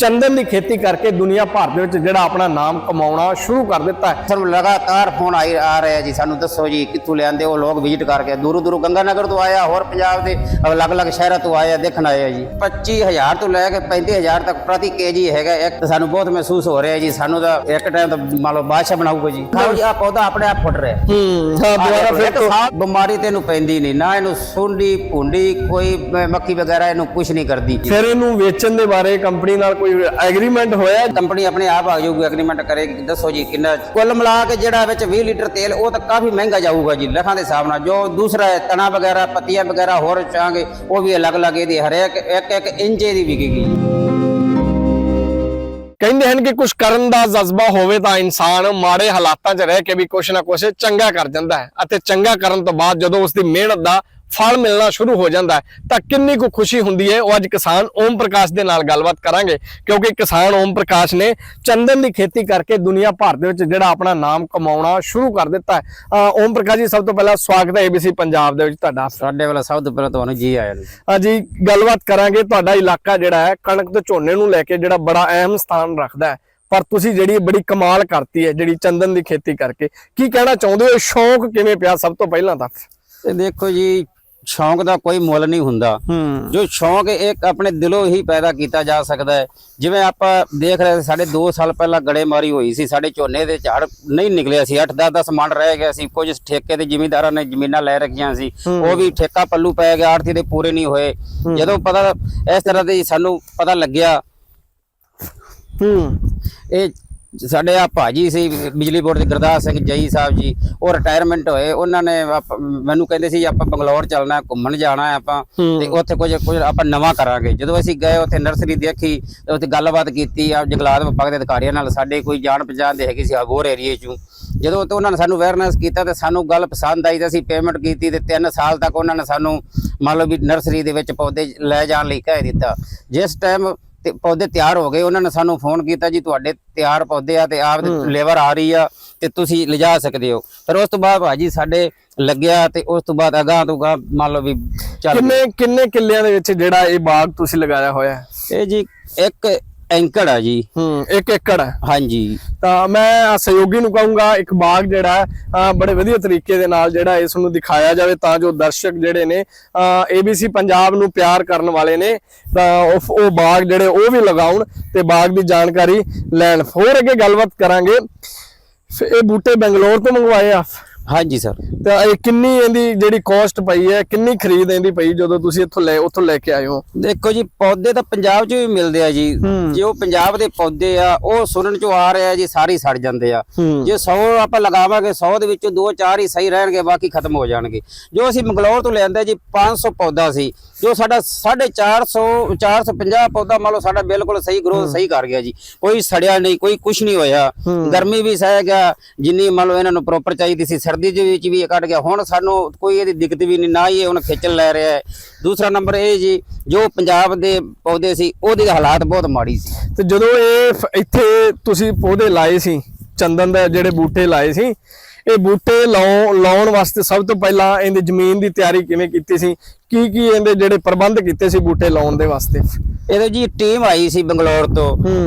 ਚੰਦਨ ਦੀ ਖੇਤੀ ਕਰਕੇ ਦੁਨੀਆ ਭਰ ਦੇ ਵਿੱਚ ਜਿਹੜਾ ਆਪਣਾ ਨਾਮ ਕਮਾਉਣਾ ਸ਼ੁਰੂ ਕਰ ਦਿੱਤਾ ਹੈ। ਸਾਨੂੰ ਲਗਾਤਾਰ ਫੋਨ ਆਈ ਆ ਰਹੇ ਜੀ ਸਾਨੂੰ ਦੱਸੋ ਜੀ ਕਿੱਥੋਂ ਲਿਆਂਦੇ ਉਹ ਲੋਕ ਵਿਜ਼ਿਟ ਕਰਕੇ ਦੂਰੋਂ ਦੂਰੋਂ ਗੰਗਾਨਗਰ ਤੋਂ ਆਇਆ ਹੋਰ ਪੰਜਾਬ ਦੇ ਅਲੱਗ-ਅਲੱਗ ਸ਼ਹਿਰਾਂ ਤੋਂ ਆਏ ਆ ਦੇਖਣ ਆਏ ਆ ਜੀ 25000 ਤੋਂ ਲੈ ਕੇ 35000 ਤੱਕ ਪ੍ਰਤੀ ਕੇਜੀ ਹੈਗਾ ਇੱਕ। ਤਾਂ ਸਾਨੂੰ ਬਹੁਤ ਮਹਿਸੂਸ ਹੋ ਰਿਹਾ ਜੀ ਸਾਨੂੰ ਤਾਂ ਇੱਕ ਟਾਈਮ ਤਾਂ ਮੰਨ ਲਓ ਬਾਦਸ਼ਾਹ ਬਣਾਊਗਾ ਜੀ। ਖਾਓ ਜੀ ਆ ਪੌਦਾ ਆਪਣੇ ਆਪ ਫੁੱਟ ਰਿਹਾ। ਹੂੰ ਹਾਂ ਦੁਬਾਰਾ ਫਿਰ ਸਾਲ ਬਿਮਾਰੀ ਤੈਨੂੰ ਪੈਂਦੀ ਨਹੀਂ ਨਾ ਇਹਨੂੰ ਸੁੰਡੀ ਭੁੰਡੀ ਕੋਈ ਮੱਖੀ ਵਗੈਰਾ ਇਹਨੂੰ ਕੁਝ ਨਹੀਂ ਕਰਦੀ। ਫਿਰ ਇਹਨੂੰ ਵੇਚਣ ਦੇ ਬਾਰੇ ਕੰਪਨੀ ਨਾਲ ਕੋਈ ਐਗਰੀਮੈਂਟ ਹੋਇਆ? ਕੰਪਨੀ ਆਪਣੇ ਆਪ ਆ ਜਾਊਗੀ ਐਗਰੀਮੈਂਟ ਕਰੇਗੀ ਦੱਸੋ ਜੀ ਕਿੰਨਾ ਕੁੱਲ ਮਿਲਾ ਕੇ ਜਿਹੜਾ ਵਿੱਚ 20 ਲੀਟਰ ਤੇਲ ਉਹ ਤਾਂ ਕਾਫੀ ਮਹਿੰਗਾ ਜਾਊਗਾ ਜੀ ਲੱਖਾਂ ਦੇ ਹਿਸਾਬ ਨਾਲ। ਜੋ ਦੂਸਰਾ ਤਣਾ ਵਗੈਰਾ ਪੱਤੀਆਂ ਵਗੈਰਾ ਹੋਰ ਚਾਹਾਂਗੇ ਉਹ ਵੀ ਅਲੱਗ-ਅਲੱਗ ਇਹਦੀ ਹਰੇਕ ਇੱਕ ਇੱਕ ਇੰਚ ਦੀ ਵਿਕੇਗੀ ਕਹਿੰਦੇ ਹਨ ਕਿ ਕੁਝ ਕਰਨ ਦਾ ਜਜ਼ਬਾ ਹੋਵੇ ਤਾਂ ਇਨਸਾਨ ਮਾੜੇ ਹਾਲਾਤਾਂ 'ਚ ਰਹਿ ਕੇ ਵੀ ਕੁਛ ਨਾ ਕੁਛ ਚੰਗਾ ਕਰ ਜਾਂਦਾ ਹੈ ਅਤੇ ਚੰਗਾ ਕਰਨ ਤੋਂ ਬਾਅਦ ਜਦੋਂ ਉਸ ਦੀ ਮਿਹਨਤ ਦਾ ਫਲ ਮਿਲਣਾ ਸ਼ੁਰੂ ਹੋ ਜਾਂਦਾ ਹੈ ਤਾਂ ਕਿੰਨੀ ਕੁ ਖੁਸ਼ੀ ਹੁੰਦੀ ਹੈ? ਉਹ ਅੱਜ ਕਿਸਾਨ ਓਮ ਪ੍ਰਕਾਸ਼ ਦੇ ਨਾਲ ਗੱਲਬਾਤ ਕਰਾਂਗੇ ਕਿਉਂਕਿ ਕਿਸਾਨ ਓਮ ਪ੍ਰਕਾਸ਼ ਨੇ ਚੰਦਨ ਦੀ ਖੇਤੀ ਕਰਕੇ ਦੁਨੀਆ ਭਰ ਦੇ ਵਿੱਚ ਜਿਹੜਾ ਆਪਣਾ ਨਾਮ ਕਮਾਉਣਾ ਸ਼ੁਰੂ ਕਰ ਦਿੱਤਾ ਹੈ। ਓਮ ਪ੍ਰਕਾਸ਼ ਜੀ ਸਭ ਤੋਂ ਪਹਿਲਾਂ ਸਵਾਗਤ ਹੈ ABC ਪੰਜਾਬ ਦੇ ਵਿੱਚ ਤੁਹਾਡਾ। ਸਾਡੇ ਵੱਲੋਂ ਸਭ ਤੋਂ ਪਹਿਲਾਂ ਤੁਹਾਨੂੰ ਜੀ ਆਇਆ ਜੀ ਹਾਂਜੀ ਗੱਲਬਾਤ ਕਰਾਂਗੇ ਤੁਹਾਡਾ ਇਲਾਕਾ ਜਿਹੜਾ ਹੈ ਕਣਕ ਤੇ ਝੋਨੇ ਨੂੰ ਲੈ ਕੇ ਜਿਹੜਾ ਬੜਾ ਅਹਿਮ ਸਥਾਨ ਰੱਖਦਾ ਹੈ। ਪਰ ਤੁਸੀਂ ਜਿਹੜੀ ਬੜੀ ਕਮਾਲ ਕਰਤੀ ਹੈ ਜਿਹੜੀ ਚੰਦਨ ਦੀ ਖੇਤੀ ਕਰਕੇ ਕੀ ਕਹਿਣਾ ਚਾਹੁੰਦੇ ਹੋ? ਸ਼ੌਂਕ ਕਿਵੇਂ ਪਿਆ ਸਭ ਤੋਂ ਪਹਿਲਾਂ ਤਾਂ? ਤੇ ਦੇਖੋ ਜੀ ਸ਼ੌਂਕ ਦਾ ਕੋਈ ਮੁੱਲ ਨਹੀਂ ਹੁੰਦਾ। ਜੋ ਸ਼ੌਂਕ ਇੱਕ ਆਪਣੇ ਦਿਲੋਂ ਹੀ ਪੈਦਾ ਕੀਤਾ ਜਾ ਸਕਦਾ ਹੈ। ਜਿਵੇਂ ਆਪਾਂ ਦੇਖ ਰਹੇ ਸਾਡੇ 2 ਸਾਲ ਪਹਿਲਾਂ ਗੜੇਮਾਰੀ ਹੋਈ ਸੀ ਸਾਡੇ ਝੋਨੇ ਦੇ ਝਾੜ ਨਹੀਂ ਨਿਕਲਿਆ ਸੀ। 8-10 10 ਮਣ ਰਹਿ ਗਿਆ ਸੀ। ਕੁਝ ਠੇਕੇ ਦੇ ਜ਼ਿਮੀਂਦਾਰਾਂ ਨੇ ਜ਼ਮੀਨਾਂ ਲੈ ਰੱਖੀਆਂ ਸੀ। ਉਹ ਵੀ ਠੇਕਾ ਪੱਲੂ ਪੈ ਗਿਆ ਆੜਤੀ ਦੇ ਪੂਰੇ ਨਹੀਂ ਹੋਏ। ਜਦੋਂ ਪਤਾ ਇਸ ਤਰ੍ਹਾਂ ਦੇ ਸਾਨੂੰ ਪਤਾ ਲੱਗਿਆ। ਹੂੰ। ਇਹ ਸਾਡੇ ਆ ਭਾਜੀ ਸੀ ਬਿਜਲੀ ਬੋਰਡ ਦੇ ਗੁਰਦਾਸ ਸਿੰਘ ਜਈ ਸਾਹਿਬ ਜੀ ਉਹ ਰਿਟਾਇਰਮੈਂਟ ਹੋਏ। ਉਹਨਾਂ ਨੇ ਮੈਨੂੰ ਕਹਿੰਦੇ ਸੀ ਆਪਾਂ ਬੰਗਲੌਰ ਚੱਲਣਾ ਘੁੰਮਣ ਜਾਣਾ ਹੈ ਆਪਾਂ ਤੇ ਉੱਥੇ ਕੁਝ ਕੁਝ ਆਪਾਂ ਨਵਾਂ ਕਰਾਂਗੇ। ਜਦੋਂ ਅਸੀਂ ਗਏ ਉੱਥੇ ਨਰਸਰੀ ਦੇਖੀ ਉੱਥੇ ਗੱਲਬਾਤ ਕੀਤੀ ਆ ਜੰਗਲਾਤ ਵਿਭਾਗ ਦੇ ਅਧਿਕਾਰੀਆਂ ਨਾਲ ਸਾਡੇ ਕੋਈ ਜਾਣ ਪਛਾਣ ਦੇ ਹੈਗੀ ਸੀ ਅਗੋਰ ਏਰੀਏ ਚੋਂ। ਜਦੋਂ ਤੇ ਉਹਨਾਂ ਨੇ ਸਾਨੂੰ ਅਵੇਅਰਨੈਸ ਕੀਤਾ ਤੇ ਸਾਨੂੰ ਗੱਲ ਪਸੰਦ ਆਈ ਤੇ ਅਸੀਂ ਪੇਮੈਂਟ ਕੀਤੀ ਤੇ 3 ਸਾਲ ਤੱਕ ਉਹਨਾਂ ਨੇ ਸਾਨੂੰ ਮੰਨ ਲਓ ਵੀ ਨਰਸਰੀ ਦੇ ਵਿੱਚ ਪੌਦੇ ਲੈ ਜਾਣ ਲਈ ਕਹਿ ਦਿੱਤਾ। ਜਿਸ ਟਾਈਮ ਤੇ ਪੌਦੇ ਤਿਆਰ ਹੋ ਗਏ ਉਹਨਾਂ ਨੇ ਸਾਨੂੰ ਫੋਨ ਕੀਤਾ ਜੀ ਤੁਹਾਡੇ ਤਿਆਰ ਪੌਦੇ ਆ ਤੇ ਆਪ ਲੇਬਰ ਆ ਰਹੀ ਆ ਤੇ ਤੁਸੀਂ ਲਿਜਾ ਸਕਦੇ ਹੋ। ਫਿਰ ਉਸ ਤੋਂ ਬਾਅਦ ਭਾਜੀ ਸਾਡੇ ਲੱਗਿਆ ਤੇ ਉਸ ਤੋਂ ਬਾਅਦ ਅਗਾਂਹ ਤੋਂ ਅਗਾਂਹ ਮੰਨ ਲਓ ਵੀ ਚੱਲ ਕਿੰਨੇ ਕਿੰਨੇ ਕਿੱਲਿਆਂ ਦੇ ਵਿੱਚ ਜਿਹੜਾ ਇਹ ਬਾਗ ਤੁਸੀਂ ਲਗਾਇਆ ਹੋਇਆ ਹੈ? ਇਹ ਜੀ ਇੱਕ ਐਂਕੜ ਆ ਜੀ। ਹੂੰ ਇੱਕ ਏਕੜ। ਹੈ ਹਾਂਜੀ। ਤਾਂ ਮੈਂ ਸਹਿਯੋਗੀ ਨੂੰ ਕਹੂੰਗਾ ਇੱਕ ਬਾਗ ਜਿਹੜਾ ਹੈ ਅਹ ਬੜੇ ਵਧੀਆ ਤਰੀਕੇ ਦੇ ਨਾਲ ਜਿਹੜਾ ਇਸ ਨੂੰ ਦਿਖਾਇਆ ਜਾਵੇ ਤਾਂ ਜੋ ਦਰਸ਼ਕ ਜਿਹੜੇ ਨੇ ABC ਪੰਜਾਬ ਨੂੰ ਪਿਆਰ ਕਰਨ ਵਾਲੇ ਨੇ ਤਾਂ ਉਹ ਉਹ ਬਾਗ ਜਿਹੜੇ ਉਹ ਵੀ ਲਗਾਉਣ ਤੇ ਬਾਗ ਦੀ ਜਾਣਕਾਰੀ ਲੈਣ। ਹੋਰ ਅੱਗੇ ਗੱਲਬਾਤ ਕਰਾਂਗੇ। ਫਿਰ ਇਹ ਬੂਟੇ ਬੰਗਲੌਰ ਤੋਂ ਮੰਗਵਾਏ ਆ। ਹਾਂਜੀ ਸਰ ਤਾਂ ਇਹ ਕਿੰਨੀ ਇਹਦੀ ਜਿਹੜੀ ਕਾਸਟ ਪਈ ਹੈ ਕਿੰਨੀ ਖਰੀਦ ਇਹਦੀ ਪਈ ਜਦੋਂ ਤੁਸੀਂ ਇੱਥੋਂ ਲੈ ਉੱਥੋਂ ਲੈ ਕੇ ਆਏ ਹੋ? ਦੇਖੋ ਜੀ ਪੌਦੇ ਤਾਂ ਪੰਜਾਬ 'ਚ ਵੀ ਮਿਲਦੇ ਆ ਜੀ। ਜੇ ਉਹ ਪੰਜਾਬ ਦੇ ਪੌਦੇ ਆ ਉਹ ਸੁਣਨ 'ਚੋਂ ਆ ਰਿਹਾ ਜੀ ਸਾਰੇ ਸੜ ਜਾਂਦੇ ਆ। ਜੇ 100 ਆਪਾਂ ਲਗਾਵਾਂਗੇ 100 ਦੇ ਵਿੱਚੋਂ 2-4 ਹੀ ਸਹੀ ਰਹਿਣਗੇ ਬਾਕੀ ਖਤਮ ਹੋ ਜਾਣਗੇ। ਜੋ ਅਸੀਂ ਮੰਗਲੌਰ ਤੋਂ ਲਿਆਂਦਾ ਜੀ 500 ਪੌਦਾ ਸੀ। ਜੋ ਸਾਡਾ 450 450 ਪੌਦਾ ਮੰਨ ਲਓ ਸਾਡਾ ਬਿਲਕੁਲ ਸਹੀ ਗਰੋਥ ਸਹੀ ਕਰ ਗਿਆ ਜੀ। ਕੋਈ ਸੜਿਆ ਨਹੀਂ ਕੋਈ ਕੁਝ ਨਹੀਂ ਹੋਇਆ। ਗਰਮੀ ਵੀ ਸਹਿ ਗਿਆ। ਜਿੰਨੀ ਮੰਨ ਲਓ ਇਹਨਾਂ ਨੂੰ ਪ੍ਰੋਪਰ ਚਾਹੀਦੀ ਸੀ ਸਰਦੀ ਦੇ ਵਿੱਚ ਵੀ ਇਹ ਕੱਟ ਗਿਆ, ਹੁਣ ਸਾਨੂੰ ਕੋਈ ਇਹਦੀ ਦਿੱਕਤ ਵੀ ਨਹੀਂ, ਨਾ ਹੀ ਇਹ ਹੁਣ ਖੇਚਲ ਲੈ ਰਿਹਾ ਹੈ। ਦੂਸਰਾ ਨੰਬਰ ਇਹ ਜੀ, ਜੋ ਪੰਜਾਬ ਦੇ ਪੌਦੇ ਸੀ, ਉਹਦੇ ਹਾਲਾਤ ਬਹੁਤ ਮਾੜੀ ਸੀ। ਤੇ ਜਦੋਂ ਇਹ ਇੱਥੇ ਤੁਸੀਂ ਪੌਦੇ ਲਾਏ ਸੀ, ਚੰਦਨ ਦੇ ਜਿਹੜੇ ਬੂਟੇ ਲਾਏ ਸੀ ਇਹ ਬੂਟੇ ਲਾਉਣ ਲਾਉਣ ਵਾਸਤੇ ਸਭ ਤੋਂ ਪਹਿਲਾਂ ਇਹਦੀ ਜ਼ਮੀਨ ਦੀ ਤਿਆਰੀ ਕਿਵੇਂ ਕੀਤੀ ਸੀ? ਕੀ ਕੀ ਇਹਦੇ ਜਿਹੜੇ ਪ੍ਰਬੰਧ ਕੀਤੇ ਸੀ ਬੂਟੇ ਲਾਉਣ ਦੇ ਵਾਸਤੇ? ਇਹਦੇ ਜੀ ਟੀਮ ਆਈ ਸੀ ਬੰਗਲੌਰ ਤੋਂ।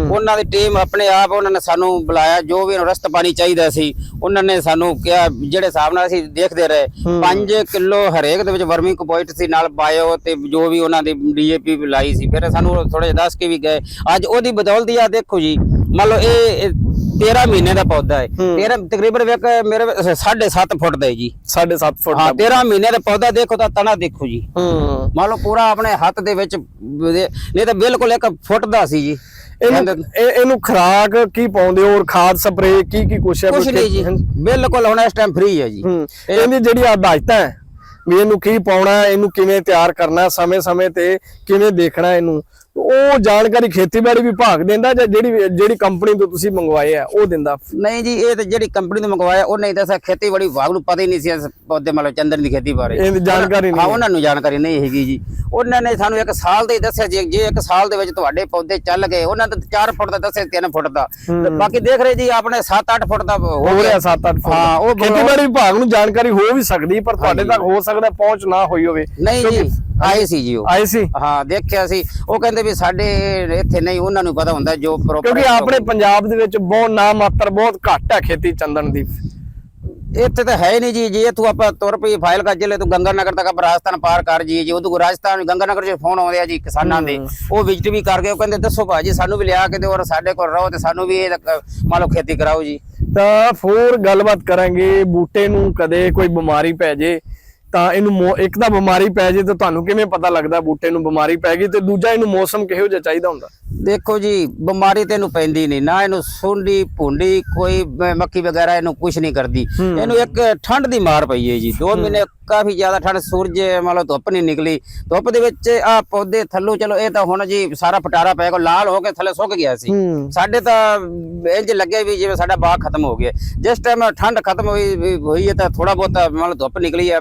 ਉਹਨਾਂ ਦੀ ਟੀਮ ਆਪਣੇ ਆਪ ਉਹਨਾਂ ਨੇ ਸਾਨੂੰ ਬੁਲਾਇਆ ਜੋ ਵੀ ਰਸਤ ਪਾਣੀ ਚਾਹੀਦਾ ਸੀ ਉਹਨਾਂ ਨੇ ਸਾਨੂੰ ਕਿਹਾ ਜਿਹੜੇ ਹਿਸਾਬ ਨਾਲ ਅਸੀਂ ਦੇਖਦੇ ਰਹੇ 5 ਕਿਲੋ ਹਰੇਕ ਦੇ ਵਿੱਚ ਵਰਮਿੰਗ ਕੰਪੋਸਟ ਸੀ ਨਾਲ ਬਾਇਓ ਤੇ ਜੋ ਵੀ ਉਹਨਾਂ ਦੀ ਡੀਏਪੀ ਵੀ ਲਾਈ ਸੀ। ਫਿਰ ਸਾਨੂੰ ਥੋੜੇ ਜਿਹਾ ਦੱਸ ਕੇ ਵੀ ਗਏ। ਅੱਜ ਉਹਦੀ ਬਦੌਲਤ ਆ ਦੇਖੋ ਜੀ ਮੰਨ ਲਓ ਇਹ 13 ਮਹੀਨੇ ਦਾ ਪੌਦਾ ਹੈ। 13 ਤਕਰੀਬਨ ਵੇਖ ਮੇਰੇ 7.5 ਫੁੱਟ ਦਾ ਹੈ ਜੀ। 7.5 ਫੁੱਟ ਹਾਂ ਦਾ। 13 ਮਹੀਨੇ ਦਾ ਪੌਦਾ ਦੇਖੋ ਤਾਂ ਤਣਾ ਦੇਖੋ ਜੀ। ਮੰਨ ਲਓ ਪੂਰਾ ਆਪਣੇ ਹੱਥ ਦੇ ਵਿੱਚ ਨਹੀਂ ਤਾਂ ਬਿਲਕੁਲ ਇੱਕ ਫੁੱਟ ਦਾ ਸੀ ਜੀ। ਇਹਨੂੰ ਇਹ- ਇਹਨੂੰ ਖਰਾਕ ਕੀ ਪਾਉਂਦੇ ਹੋ? ਔਰ ਖਾਦ ਸਪਰੇ ਕੀ ਕੀ ਕੁਛ ਹੈ ਕੁਛ ਨਹੀਂ ਜੀ। ਬਿਲਕੁਲ ਹੁਣ ਇਸ ਟਾਈਮ ਫ੍ਰੀ ਹੈ ਜੀ। ਇਹਦੀ ਜਿਹੜੀ ਆਦਾਇਤਾਂ ਹੈ ਵੀ ਇਹਨੂੰ ਕੀ ਪਾਉਣਾ ਇਹਨੂੰ ਕਿਵੇਂ ਤਿਆਰ ਕਰਨਾ ਸਮੇਂ-ਸਮੇਂ ਤੇ ਕਿਵੇਂ ਦੇਖਣਾ ਇਹਨੂੰ? ਉਹ ਜਾਣਕਾਰੀ ਖੇਤੀਬਾੜੀ ਵਿਭਾਗ ਦਿੰਦਾ ਜਾਂ ਜਿਹੜੀ ਜਿਹੜੀ ਕੰਪਨੀ ਤੋਂ ਤੁਸੀਂ ਮੰਗਵਾਏ ਆ ਉਹ ਦਿੰਦਾ? ਨਹੀਂ ਜੀ ਇਹ ਤਾਂ ਜਿਹੜੀ ਕੰਪਨੀ ਤੋਂ ਮੰਗਵਾਇਆ ਉਹਨੇ ਹੀ ਦੱਸਿਆ ਖੇਤੀਬਾੜੀ ਵਿਭਾਗ ਨੂੰ ਪਤਾ ਹੀ ਨਹੀਂ ਸੀ ਇਸ ਪੌਦੇ ਮਤਲਬ ਚੰਦਨ ਦੀ ਖੇਤੀ ਬਾਰੇ। ਇਹਦੀ ਜਾਣਕਾਰੀ ਹਾਂ ਨਹੀਂ ਉਹਨਾਂ ਨੂੰ ਜਾਣਕਾਰੀ ਨਹੀਂ ਹੈਗੀ ਜੀ। ਉਹਨਾਂ ਨੇ ਸਾਨੂੰ ਇੱਕ ਸਾਲ ਦੇ ਹੀ ਦੱਸਿਆ ਜੀ ਜੇ ਇੱਕ ਸਾਲ ਦੇ ਵਿੱਚ ਤੁਹਾਡੇ ਪੌਦੇ ਚੱਲ ਗਏ ਉਹਨਾਂ ਨੇ 4 ਫੁੱਟ ਦਾ ਦੱਸਿਆ 3 ਫੁੱਟ ਦਾ। ਬਾਕੀ ਦੇਖ ਰਹੇ ਜੀ ਆਪਣੇ 7-8 ਫੁੱਟ ਦਾ ਹੋ ਹੋ ਰਿਹਾ 7-8 ਫੁੱਟ। ਹਾਂ, ਉਹ ਖੇਤੀਬਾੜੀ ਵਿਭਾਗ ਨੂੰ ਜਾਣਕਾਰੀ ਹੋ ਵੀ ਸਕਦੀ ਪਰ ਤੁਹਾਡੇ ਤੱਕ ਹੋ ਸਕਦਾ ਪਹੁੰਚ ਨਾ ਹੋਈ ਹੋਵੇ। ਨਹੀਂ ਜੀ। ਆਏ ਸੀ ਜੀ ਉਹ। ਆਏ ਸੀ? ਹਾਂ ਦੇਖਿਆ ਸੀ। ਉਹ ਕਹਿੰਦੇ ਵੀ ਸਾਡੇ ਇੱਥੇ ਨਹੀਂ ਉਹਨਾਂ ਨੂੰ ਪਤਾ ਹੁੰਦਾ ਜੋ ਪ੍ਰੋਪਰ ਕਿਉਂਕਿ ਆਪਣੇ ਪੰਜਾਬ ਦੇ ਵਿੱਚ ਬਹੁਤ ਨਾ ਮਾਤਰ ਬਹੁਤ ਘੱਟ ਹੈ ਖੇਤੀ ਚੰਦਨ ਦੀ। ਇੱਥੇ ਤਾਂ ਹੈ ਨਹੀਂ ਜੀ। ਜੇ ਤੂੰ ਆਪਾਂ ਤੁਰ ਪਈ ਫਾਈਲ ਕਰ ਜ਼ਿਲ੍ਹੇ ਤੋਂ ਗੰਗਾਨਗਰ ਤੱਕ ਆਪਾਂ ਰਾਜਸਥਾਨ ਪਾਰ ਕਰ ਜੀ। ਜੇ ਉਦੋਂ ਰਾਜਸਥਾਨ ਗੰਗਾਨਗਰ 'ਚ ਫੋਨ ਆਉਂਦੇ ਆ ਜੀ ਕਿਸਾਨਾਂ ਦੇ। ਉਹ ਵਿਜ਼ਿਟ ਵੀ ਕਰ ਗਏ। ਉਹ ਕਹਿੰਦੇ ਦੱਸੋ ਭਾਜੀ ਸਾਨੂੰ ਵੀ ਲਿਆ ਕੇ ਦਿਓ ਔਰ ਸਾਡੇ ਕੋਲ ਰਹੋ ਤੇ ਸਾਨੂੰ ਵੀ ਇਹ ਮੰਨ ਲਓ ਖੇਤੀ ਕਰਾਓ ਜੀ। ਤਾਂ ਹੋਰ ਗੱਲਬਾਤ ਕਰਾਂਗੇ। ਬੂਟੇ ਨੂੰ ਕਦੇ ਕੋਈ ਬਿਮਾਰੀ ਪੈ ਜੇ ਤਾਂ ਇਹਨੂੰ ਇੱਕ ਤਾਂ ਬਿਮਾਰੀ ਪੈ ਜੇ ਤਾਂ ਤੁਹਾਨੂੰ ਕਿਵੇਂ ਪਤਾ ਲੱਗਦਾ ਬੂਟੇ ਨੂੰ ਬਿਮਾਰੀ ਪੈ ਗਈ ਤੇ ਦੂਜਾ ਇਹਨੂੰ ਮੌਸਮ ਕਿਹੋ ਜਿਹਾ ਚਾਹੀਦਾ ਹੁੰਦਾ? ਦੇਖੋ ਜੀ ਬਿਮਾਰੀ ਤੇ ਇਹਨੂੰ ਪੈਂਦੀ ਨਹੀਂ ਨਾ ਇਹਨੂੰ ਸੁੰਡੀ ਭੁੰਡੀ ਕੋਈ ਮੱਖੀ ਵਗੈਰਾ ਇਹਨੂੰ ਕੁਝ ਨਹੀਂ ਕਰਦੀ। ਇਹਨੂੰ ਇੱਕ ਠੰਡ ਦੀ ਮਾਰ ਪਈ ਹੈ ਜੀ। 2 ਮਹੀਨੇ ਕਾਫੀ ਜ਼ਿਆਦਾ ਠੰਡ ਸੂਰਜ ਮੰਨ ਲਓ ਧੁੱਪ ਨਹੀਂ ਨਿਕਲੀ। ਧੁੱਪ ਦੇ ਵਿੱਚ ਆ ਪੌਦੇ ਥੱਲੋਂ ਚਲੋ ਇਹ ਤਾਂ ਹੁਣ ਜੀ ਸਾਰਾ ਪਟਾਰਾ ਪੈ ਗਿਆ ਲਾਲ ਹੋ ਕੇ ਥੱਲੇ ਸੁੱਕ ਗਿਆ ਸੀ। ਸਾਡੇ ਤਾਂ ਇੰਜ ਲੱਗਿਆ ਵੀ ਜਿਵੇਂ ਸਾਡਾ ਬਾਗ ਖਤਮ ਹੋ ਗਿਆ। ਜਿਸ ਟਾਈਮ ਠੰਡ ਖਤਮ ਹੋਈ ਹੋਈ ਹੈ ਤਾਂ ਥੋੜਾ ਬਹੁਤਾ ਮੰਨ ਲਓ ਧੁੱਪ ਨਿਕਲੀ ਹੈ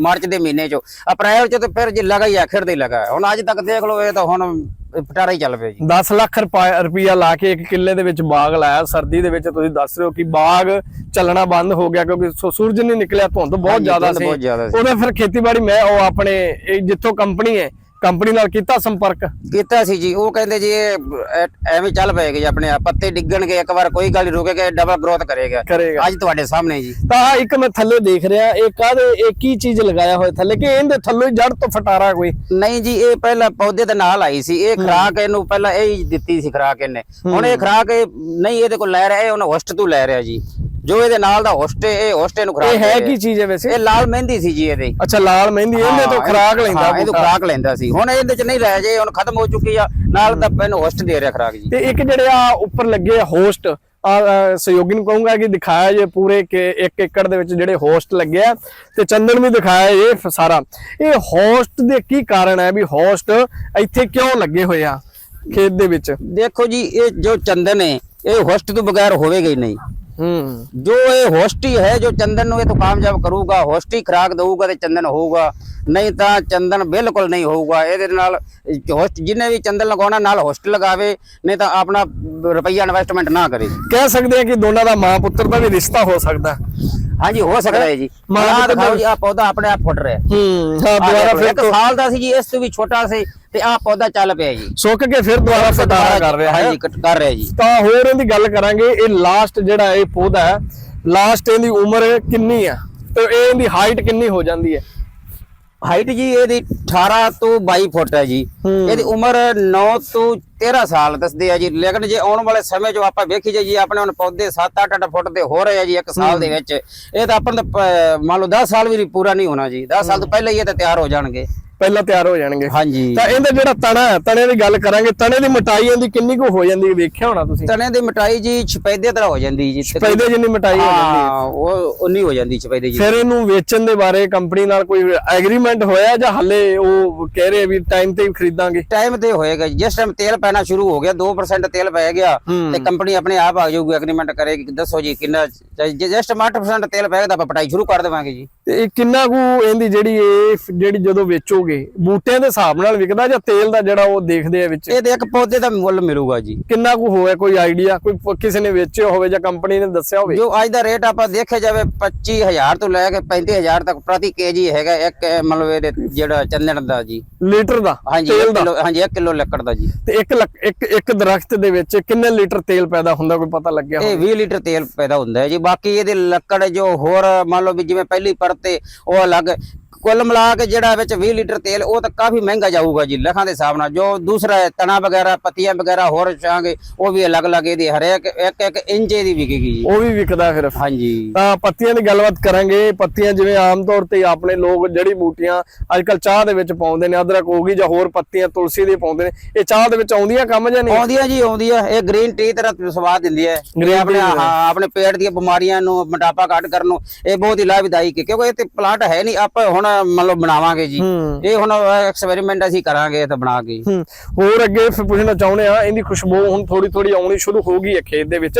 ਮਾਰਚ ਦੇ ਮਹੀਨੇ ਚੋਂ। ਅਪ੍ਰੈਲ ਚ ਤੇ ਫਿਰ ਜੀ ਲਗਾ ਹੀ ਆਖਿਰ ਦੇ ਲਗਾ ਹੁਣ ਅੱਜ ਤੱਕ ਦੇਖ ਲਓ ਇਹ ਤਾਂ ਹੁਣ ਪਟਾਰਾ ਹੀ ਚੱਲ ਪਿਆ ਜੀ। 10 ਲੱਖ ਰੁਪਈਆ ਲਾ ਕੇ ਇੱਕ ਕਿੱਲੇ ਦੇ ਵਿੱਚ ਬਾਗ ਲਾਇਆ। ਸਰਦੀ ਦੇ ਵਿੱਚ ਤੁਸੀਂ ਦੱਸ ਰਹੇ ਹੋ ਕਿ ਬਾਗ ਚੱਲਣਾ ਬੰਦ ਹੋ ਗਿਆ ਕਿਉਂਕਿ ਸੂਰਜ ਨਹੀਂ ਨਿਕਲਿਆ ਧੁੰਦ ਬਹੁਤ ਜ਼ਿਆਦਾ ਸੀ। ਉਹਨੇ ਫਿਰ ਖੇਤੀਬਾੜੀ ਮੈਂ ਉਹ ਆਪਣੇ ਜਿੱਥੋਂ ਕੰਪਨੀ ਹੈ ਕੰਪਨੀ ਨਾਲ ਕੀਤਾ ਸੰਪਰਕ? ਕੀਤਾ ਸੀ ਜੀ ਉਹ ਕਹਿੰਦੇ ਜੀ ਇਹ ਐਵੇਂ ਚੱਲ ਪਏਗਾ ਜੀ ਆਪਣੇ ਆਪ ਪੱਤੇ ਡਿੱਗਣਗੇ ਇੱਕ ਵਾਰ ਕੋਈ ਗੱਲ ਰੁਕੇਗਾ ਡਬਲ ਗਰੋਥ ਕਰੇਗਾ। ਅੱਜ ਤੁਹਾਡੇ ਸਾਹਮਣੇ ਜੀ। ਤਾਂ ਇੱਕ ਮੈਂ ਥੱਲੇ ਦੇਖ ਰਿਹਾ ਇਹ ਕਾਹਦੇ ਇਹ ਕੀ ਚੀਜ਼ ਲਗਾਇਆ ਹੋਇਆ ਥੱਲੇ? ਕਿ ਇਹਦੇ ਥੱਲੇ ਹੀ ਜੜ ਤੋਂ ਫਟਾਰਾ ਕੋਈ? ਨਹੀਂ ਜੀ ਇਹ ਪਹਿਲਾਂ ਪੌਦੇ ਦੇ ਨਾਲ ਆਈ ਸੀ ਇਹ ਖਰਾਕ ਇਹਨੂੰ ਪਹਿਲਾਂ ਇਹ ਹੀ ਦਿੱਤੀ ਸੀ ਖਰਾਕ ਇਹਨੇ। ਹੁਣ ਇਹ ਖਰਾਕ ਨਹੀਂ ਇਹਦੇ ਕੋਲ ਲੈ ਰਿਹਾ ਇਹ ਉਹਨਾਂ ਹੋਸਟ ਤੋਂ ਲੈ ਰਿਹਾ ਜੀ। ਜੋ ਇਹਦੇ ਨਾਲ ਦਾ ਹੋਸਟ ਇਹ ਹੋਸਟ ਇਹਨੂੰ ਖਰਾਕ ਇਹ ਹੈ ਕੀ। ਚੀਜ਼ ਹੈ ਵੈਸੇ? ਇਹ ਲਾਲ ਮਹਿੰਦੀ ਸੀ ਜੀ ਇਹਦੇ। ਅੱਛਾ ਲਾਲ ਮਹਿੰਦੀ ਇਹਦੇ ਤੋਂ ਖਰਾਕ ਲੈਂਦਾ ਹਾਂ, ਇਹਦੋਂ। ਖਰਾਕ ਲੈਂਦਾ ਸੀ। ਹੁਣ ਇਹਦੇ ਚ ਨਹੀਂ ਰਹਿ ਜੇ ਹੁਣ ਖਤਮ ਹੋ ਚੁੱਕੀ ਆ ਨਾਲ ਤਾਂ ਇਹਨੂੰ ਹੋਸਟ ਦੇ ਰਿਹਾ ਖਰਾਕ ਜੀ। ਤੇ ਇੱਕ ਜਿਹੜੇ ਆ ਉੱਪਰ ਲੱਗੇ ਹੋਸਟ ਆ ਸਹਿਯੋਗੀ ਨੂੰ ਕਹੂੰਗਾ ਕਿ ਦਿਖਾਇਆ ਜੇ ਪੂਰੇ ਕਿ ਇੱਕ ਏਕੜ ਦੇ ਵਿੱਚ ਜਿਹੜੇ ਹੋਸਟ ਲੱਗੇ ਆ ਤੇ ਚੰਦਨ ਵੀ ਦਿਖਾਇਆ ਇਹ ਸਾਰਾ। ਇਹ ਹੋਸਟ ਦੇ ਕੀ ਕਾਰਨ ਹੈ ਵੀ ਹੋਸਟ ਇੱਥੇ ਕਿਉਂ ਲੱਗੇ ਹੋਏ ਆ ਖੇਤ ਦੇ ਵਿੱਚ? ਦੇਖੋ ਜੀ ਇਹ ਜੋ ਚੰਦਨ ਹੈ ਇਹ ਹੋਸਟ ਤੋਂ ਬਗੈਰ ਹੋਵੇਗਾ ਹੀ ਨਹੀਂ। ਹੂੰ। ਜੋ ਇਹ ਹੋਸਟ ਹੀ ਹੈ ਜੋ ਚੰਦਨ ਨੂੰ ਇਹ ਤੋਂ ਕਾਮਯਾਬ ਕਰੂਗਾ ਹੋਸਟ ਹੀ ਖਰਾਕ ਦਊਗਾ ਤੇ ਚੰਦਨ ਹੋਊਗਾ। ਨਹੀਂ ਤਾਂ ਚੰਦਨ ਬਿਲਕੁਲ ਨਹੀਂ ਹੋਊਗਾ। ਇਹਦੇ ਨਾਲ ਹੋਸਟ ਜਿਹਨੇ ਵੀ ਚੰਦਨ ਲਗਾਉਣਾ ਨਾਲ ਹੋਸਟ ਲਗਾਵੇ ਨਹੀਂ ਤਾਂ ਆਪਣਾ ਰੁਪਈਆ ਇਨਵੈਸਟਮੈਂਟ ਨਾ ਕਰੇ। ਕਹਿ ਸਕਦੇ ਆ ਕਿ ਦੋਨਾਂ ਦਾ ਮਾਂ ਪੁੱਤਰ ਦਾ ਵੀ ਰਿਸ਼ਤਾ ਹੋ ਸਕਦਾ। ਹਾਂਜੀ ਹੋ ਸਕਦਾ ਹੈ ਜੀ। ਮਾਂ ਆਹ ਪੁੱਤਰ ਦਿਖਾਓ ਜੀ ਆ ਪੌਦਾ ਆਪਣੇ ਆਪ ਫੁੱਟ ਰਿਹਾ। ਹੂੰ ਹਾਂ ਦੁਬਾਰਾ ਫਿਰ ਇੱਕ ਤੋਂ ਸਾਲ ਦਾ ਸੀ ਜੀ ਇਸ ਤੋਂ ਵੀ ਛੋਟਾ ਸੀ ਤੇ ਆ ਪੌਦਾ ਚੱਲ ਪਿਆ ਜੀ। ਸੁੱਕ ਕੇ ਫਿਰ ਦੁਬਾਰਾ ਫਟਾਰਾ ਕਰ ਰਿਹਾ ਹੈ। ਹਾਂਜੀ ਕਰ- ਰਿਹਾ ਜੀ। ਤਾਂ ਹੋਰ ਇਹਦੀ ਗੱਲ ਕਰਾਂਗੇ ਇਹ ਲਾਸਟ ਜਿਹੜਾ ਇਹ ਪੌਦਾ ਹੈ ਲਾਸਟ ਇਹਦੀ ਉਮਰ ਕਿੰਨੀ ਆ ਤੇ ਇਹ ਇਹਦੀ ਹਾਈਟ ਕਿੰਨੀ ਹੋ ਜਾਂਦੀ ਹੈ? ਹਾਈਟ ਜੀ ਇਹਦੀ 18 ਤੋਂ 22 ਫੁੱਟ ਹੈ ਜੀ। ਇਹਦੀ ਉਮਰ 9 ਤੋਂ 13 ਸਾਲ ਦੱਸਦੇ ਆ ਜੀ। ਲੇਕਿਨ ਜੇ ਆਉਣ ਵਾਲੇ ਸਮੇਂ 'ਚ ਆਪਾਂ ਵੇਖੀ ਜਾਈਏ ਆਪਣੇ ਹੁਣ ਪੌਦੇ 7-8 ਅੱਠ ਫੁੱਟ ਦੇ ਹੋ ਰਹੇ ਆ ਜੀ ਇੱਕ ਸਾਲ ਦੇ ਵਿੱਚ। ਇਹ ਤਾਂ ਆਪਾਂ ਮੰਨ ਲਓ 10 ਸਾਲ ਵੀ ਪੂਰਾ ਨਹੀਂ ਹੋਣਾ ਜੀ। 10 ਸਾਲ ਤੋਂ ਪਹਿਲਾਂ ਹੀ ਇਹ ਤਾਂ ਤਿਆਰ ਹੋ ਜਾਣਗੇ। ਪਹਿਲਾਂ ਤਿਆਰ ਹੋ ਜਾਣਗੇ। ਹਾਂਜੀ। ਤਾਂ ਇਹਦਾ ਜਿਹੜਾ ਤਣਾ ਹੈ ਤਣੇ ਦੀ ਗੱਲ ਕਰਾਂਗੇ ਤਣੇ ਦੀ ਮਟਾਈ ਇਹਦੀ ਕਿੰਨੀ ਕੁ ਹੋ ਜਾਂਦੀ ਵੇਖਿਆ ਹੋਣਾ ਤੁਸੀਂ? ਤਣੇ ਦੀ ਮਟਾਈ ਜੀ ਛਪੈਦੇ ਤਰ੍ਹਾਂ ਹੋ ਜਾਂਦੀ ਜੀ ਪੈਦੇ ਜਿੰਨੀ ਮਟਾਈ ਹੋ ਜਾਂਦੀ ਹੈ। ਉਹ ਉਨੀ ਹੋ ਜਾਂਦੀ ਛਪੈਦੇ ਜੀ। ਫਿਰ ਇਹਨੂੰ ਵੇਚਣ ਦੇ ਬਾਰੇ ਕੰਪਨੀ ਨਾਲ ਕੋਈ ਐਗਰੀਮੈਂਟ ਹੋਇਆ ਜਾਂ ਹੱਲੇ ਉਹ ਕਹਿ ਰਹੇ ਵੀ ਟਾਈਮ ਤੇ ਹੀ ਖਰੀਦਾਂਗੇ? ਟਾਈਮ ਤੇ ਹੋਏਗਾ ਜੀ। ਜਿਸ ਟਾਈਮ ਤੇਲ ਪੈਣਾ ਸ਼ੁਰੂ ਹੋ ਗਿਆ 2% ਤੇਲ ਪੈ ਗਿਆ। ਤੇ ਕੰਪਨੀ ਆਪਣੇ ਆਪ ਆ ਜਾਊਗੀ ਐਗਰੀਮੈਂਟ ਕਰੇਗੀ ਦੱਸੋ ਜੀ ਕਿੰਨਾ ਜੇ- ਜੇ ਜਿਸ ਟਾਈਮ 8% ਤੇਲ ਪੈਗਾ ਤਾਂ ਆਪਾਂ ਪਟਾਈ ਸ਼ੁਰੂ ਕਰ ਦੇਵਾਂਗੇ ਜੀ। ਤੇ ਇਹ ਕਿੰਨਾ ਕੁ ਇਹਦੀ ਜਿਹੜੀ ਇਹ ਜਿਹੜੀ ਜਦੋਂ ਵੇਚੋਗੇ ਬੂਟਿਆਂ ਦੇ ਹਿਸਾਬ ਨਾਲ ਵਿਕਦਾ ਜਾਂ ਤੇਲ ਦਾ ਜਿਹੜਾ ਉਹ ਦੇਖਦੇ ਆ ਵਿੱਚ? ਇਹ ਤੇ ਇੱਕ ਪੌਦੇ ਦਾ ਮੁੱਲ ਮਿਲੂਗਾ ਜੀ। ਕਿੰਨਾ ਕੁ ਹੋਇਆ ਕੋਈ ਆਈਡੀਆ? ਕੋਈ ਪ- ਕਿਸੇ ਨੇ ਵੇਚਿਆ ਹੋਵੇ ਜਾਂ ਕੰਪਨੀ ਨੇ ਦੱਸਿਆ ਹੋਵੇ? ਜੋ ਅੱਜ ਦਾ ਰੇਟ ਆਪਾਂ ਦੇਖਿਆ ਜਾਵੇ 25000 ਤੋਂ ਲੈ ਕੇ 35000 ਤੱਕ ਪ੍ਰਤੀ ਕੇਜੀ ਹੈਗਾ ਇੱਕ ਇਹ ਮਤਲਬ ਇਹਦੇ ਜਿਹੜਾ ਚੰਦਨ ਦਾ ਜੀ। ਲੀਟਰ ਦਾ? ਹਾਂਜੀ ਤੇਲ 1 ਦਾ? ਕਿਲੋ ਹਾਂਜੀ 1 ਕਿਲੋ ਲੱਕੜ ਦਾ ਜੀ। ਤੇ ਇੱਕ ਲੱਖ- ਇੱਕ ਇੱਕ ਦਰਖਤ ਦੇ ਵਿੱਚ ਕਿੰਨੇ ਲੀਟਰ ਤੇਲ ਪੈਦਾ ਹੁੰਦਾ ਕੋਈ ਪਤਾ ਲੱਗਿਆ ਇਹ 20 ਲੀਟਰ ਤੇਲ ਪੈਦਾ ਹੁੰਦਾ ਹੈ ਜੀ। ਬਾਕੀ ਇਹਦੇ ਲੱਕੜ ਜੋ ਹੋਰ ਮੰਨ ਲਓ ਵੀ ਜਿਵੇਂ ਪਹਿਲੀ ਪਰਤ ਤੇ ਉਹ ਅਲੱਗ ਕੁੱਲ ਮਿਲਾ ਕੇ ਜਿਹੜਾ ਵਿੱਚ 20 ਲੀਟਰ ਤੇਲ ਉਹ ਤਾਂ ਕਾਫੀ ਮਹਿੰਗਾ ਜਾਊਗਾ ਜੀ ਲੱਖਾਂ ਦੇ ਹਿਸਾਬ ਨਾਲ। ਜੋ ਦੂਸਰਾ ਹੈ, ਤਣਾ ਵਗੈਰਾ ਪੱਤੀਆਂ ਵਗੈਰਾ ਹੋਰ ਚਾਹਾਂਗੇ ਉਹ ਵੀ ਅਲੱਗ ਅਲੱਗ ਇਹਦੀ ਹਰੇਕ ਇੱਕ ਇੱਕ ਇੰਚ ਦੀ ਵਿਕੇਗੀ ਜੀ। ਉਹ ਵੀ ਵਿਕਦਾ ਫਿਰ। ਹਾਂਜੀ। ਤਾਂ ਪੱਤੀਆਂ ਦੀ ਗੱਲਬਾਤ ਕਰਾਂਗੇ। ਪੱਤੀਆਂ ਜਿਵੇਂ ਆਮ ਤੌਰ ਤੇ ਆਪਣੇ ਲੋਕ ਜੜੀ ਬੂਟੀਆਂ ਅੱਜਕੱਲ ਚਾਹ ਦੇ ਵਿੱਚ ਪਾਉਂਦੇ ਨੇ ਅਦਰਕ ਹੋ ਗਈ ਜਾਂ ਹੋਰ ਪੱਤੀਆਂ ਤੁਲਸੀ ਦੀ ਪਾਉਂਦੇ ਨੇ। ਇਹ ਚਾਹ ਦੇ ਵਿੱਚ ਆਉਂਦੀਆਂ ਕੰਮ ਜਾਂ ਨਹੀਂ? ਆਉਂਦੀਆਂ ਜੀ ਆਉਂਦੀਆਂ। ਇਹ ਗ੍ਰੀਨ ਟੀ ਤਰ੍ਹਾਂ ਸਵਾਦ ਦਿੰਦੀ ਹੈ। ਆਪਣੇ ਆਪਣੇ ਪੇਟ ਦੀਆਂ ਬਿਮਾਰੀਆਂ ਨੂੰ ਮੋਟਾਪਾ ਘੱਟ ਕਰਨ ਨੂੰ ਇਹ ਬਹੁਤ ਹੀ ਲਾਭਦਾਇਕ ਹੈ। ਕਿਉਂਕਿ ਇਹ ਤੇ ਪਲਾਂਟ ਹੈ ਨਹੀਂ। ਆਪਾਂ ਹੁਣ ਮਤਲਬ ਬਣਾਵਾਂਗੇ ਜੀ। ਹੂੰ। ਇਹ ਹੁਣ ਐਕਸਪੈਰੀਮੈਂਟ ਅਸੀਂ ਕਰਾਂਗੇ ਤਾਂ ਬਣਾ ਕੇ। ਹੋਰ ਅੱਗੇ ਫਿਰ ਪੁੱਛਣਾ ਚਾਹੁੰਦੇ ਆ ਇਹਦੀ ਖੁਸ਼ਬੂ ਹੁਣ ਥੋੜੀ ਥੋੜੀ ਆਉਣੀ ਸ਼ੁਰੂ ਹੋ ਗਈ ਹੈ ਖੇਤ ਦੇ ਵਿੱਚ।